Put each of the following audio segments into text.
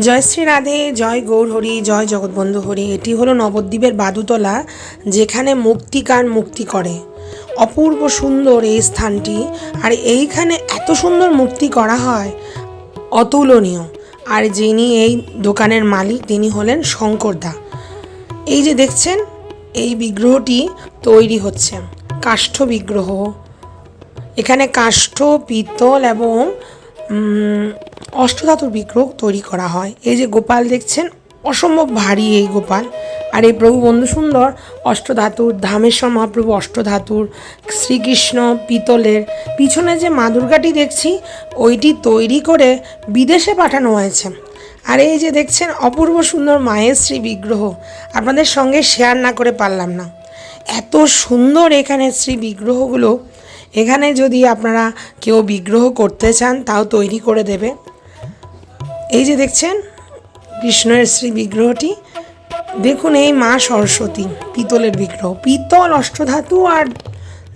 জয় শ্রী রাধে, জয় গৌর হরি, জয় জগৎবন্ধু হরি। এটি হলো নবদ্বীপের বাদুতলা, যেখানে মুক্তিকার মুক্তি করে। অপূর্ব সুন্দর এই স্থানটি। আর এইখানে এত সুন্দর মুক্তি করা হয়, অতুলনীয়। আর যিনি এই দোকানের মালিক, তিনি হলেন শঙ্করদা এই যে দেখছেন, এই বিগ্রহটি তৈরি হচ্ছে। কাষ্ঠ বিগ্রহ। এখানে কাষ্ঠ, পিতল এবং অষ্টধাতুর বিগ্রহ তৈরি করা হয়। এই যে গোপাল দেখছেন, অসম্ভব ভারী এই গোপাল। আর এই প্রভু বন্ধু সুন্দর অষ্টধাতুর, ধামেশ্বর মহাপ্রভু অষ্টধাতুর, শ্রীকৃষ্ণ পিতলের, পিছনে যে মা দুর্গাটি দেখছি, ওইটি তৈরি করে বিদেশে পাঠানো হয়েছে। আর এই যে দেখছেন, অপূর্ব সুন্দর মায়ের শ্রী বিগ্রহ। আপনাদের সঙ্গে শেয়ার না করে পারলাম না। এত সুন্দর এখানে শ্রী বিগ্রহগুলো। এখানে যদি আপনারা কেউ বিগ্রহ করতে চান, তাও তৈরি করে দেবে। এই যে দেখছেন, কৃষ্ণের শ্রী বিগ্রহটি। দেখুন এই মা সরস্বতী, পিতলের বিগ্রহ। পিতল, অষ্টধাতু আর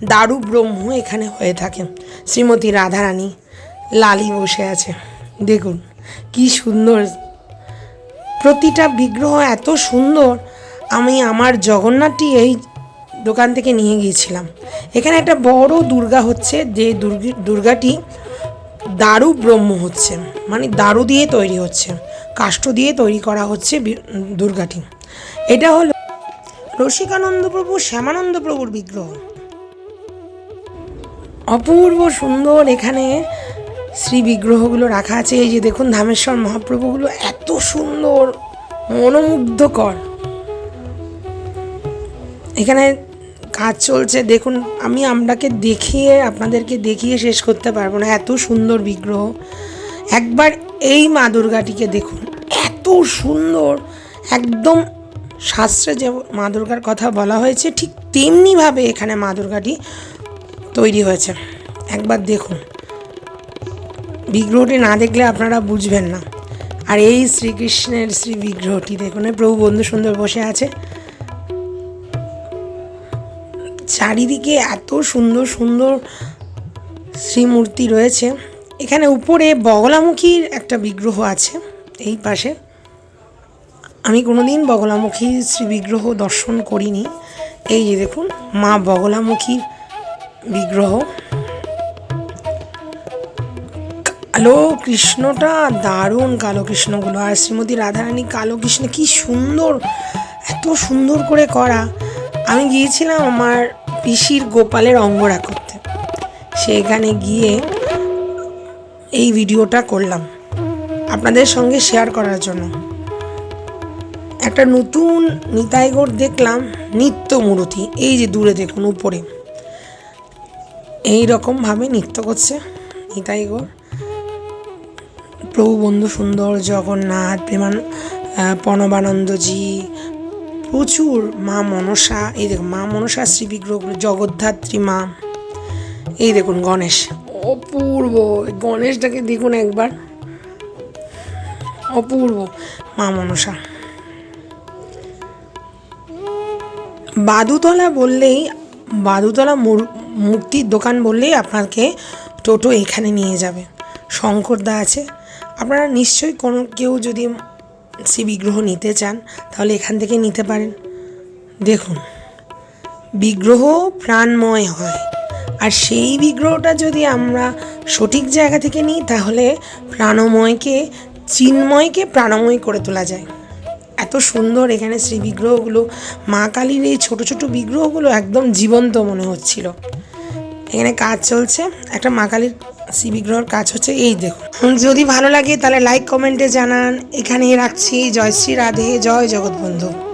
দারু ব্রহ্ম এখানে হয়ে থাকে। শ্রীমতী রাধারানী লালি বসে আছে। দেখুন কি সুন্দর। প্রতিটা বিগ্রহ এত সুন্দর, আমি আমার জগন্নাথটি এই দোকান থেকে নিয়ে গিয়েছিলাম। এখানে একটা বড় দুর্গা হচ্ছে, যে দুর্গি- দুর্গাটি দারু ব্রহ্ম হচ্ছে মানে দারু দিয়ে তৈরি হচ্ছে, কাষ্ঠ দিয়ে তৈরি করা হচ্ছে দুর্গাটি। এটা হলো রসিকানন্দ প্রভু শ্যামানন্দ প্রভুর বিগ্রহ। অপূর্ব সুন্দর এখানে শ্রী বিগ্রহগুলো রাখা আছে। এই যে দেখুন ধামেশ্বর মহাপ্রভুগুলো এত সুন্দর, মনোমুগ্ধকর। এখানে কাজ চলছে। দেখুন, আমি আপনাকে দেখিয়ে, আপনাদেরকে দেখিয়ে শেষ করতে পারব না। এত সুন্দর বিগ্রহ। একবার এই মা দুর্গাটিকে দেখুন। এত সুন্দর। একদম শাস্ত্রে যে মা দুর্গার কথা বলা হয়েছে, ঠিক তেমনিভাবে এখানে মা দুর্গাটি তৈরি হয়েছে। একবার দেখুন। বিগ্রহটি না দেখলে আপনারা বুঝবেন না। আর এই শ্রীকৃষ্ণের শ্রী বিগ্রহটি দেখুন প্রভু বন্ধু সুন্দর বসে আছে। চারিদিকে এত সুন্দর সুন্দর শ্রীমূর্তি রয়েছে। এখানে উপরে বগলামুখীর একটা বিগ্রহ আছে, এই পাশে। আমি কোনোদিন বগলামুখী শ্রী বিগ্রহ দর্শন করিনি। এই যে দেখুন, মা বগলামুখীর বিগ্রহ। কালো কৃষ্ণটা দারুণ কালো কৃষ্ণগুলো, আর শ্রীমতী রাধারানী কালো কৃষ্ণ, কি সুন্দর, এত সুন্দর করে করা। আমি গিয়েছিলাম আমার পিসির গোপালের অঙ্গরা করতে। সেখানে গিয়ে এই ভিডিওটা করলাম। আপনাদের সঙ্গে শেয়ার করার জন্য। একটা নতুন নিতাইগড় দেখলাম, নিত্য মূর্তি। এই যে দূরে দেখুন, উপরে। এই রকমভাবে নৃত্য করছে নিতাইগড়। প্রভু বন্ধু সুন্দর, জগন্নাথ, প্রেমান প্রণবানন্দজি প্রচুর মা মনসা, এই দেখুন, মা মনসা শ্রী বিগ্রহগুলো, জগদ্ধাত্রী মা। এই দেখুন গণেশ। অপূর্ব, গণেশটাকে দেখুন একবার। অপূর্ব, মা মনসা। বাদুতলা বললেই, বাদুতলা মূর্তির দোকান বললেই আপনাকে টোটো এখানে নিয়ে যাবে। শঙ্করদা আছে। আপনারা নিশ্চয়ই কোনো, কেউ যদি শ্রী বিগ্রহ নিতে চান, তাহলে এখান থেকে নিতে পারেন। দেখুন, বিগ্রহ প্রাণময় হয়। আর সেই বিগ্রহটা যদি আমরা সঠিক জায়গা থেকে নিই, তাহলে প্রাণময়কে, চিন্ময়কে প্রাণময় করে তোলা যায়। এত সুন্দর এখানে শ্রী বিগ্রহগুলো। মা কালীর এই ছোটো ছোটো বিগ্রহগুলো একদম জীবন্ত মনে হচ্ছিল। এখানে কাজ চলছে। একটা মা কালীর শ্রী বিগ্রহের কাজ হচ্ছে এই দেখুন। যদি ভালো লাগে তাহলে লাইক কমেন্টে জানান। এখানেই রাখছি। জয় শ্রী রাধে, জয় জগৎবন্ধু।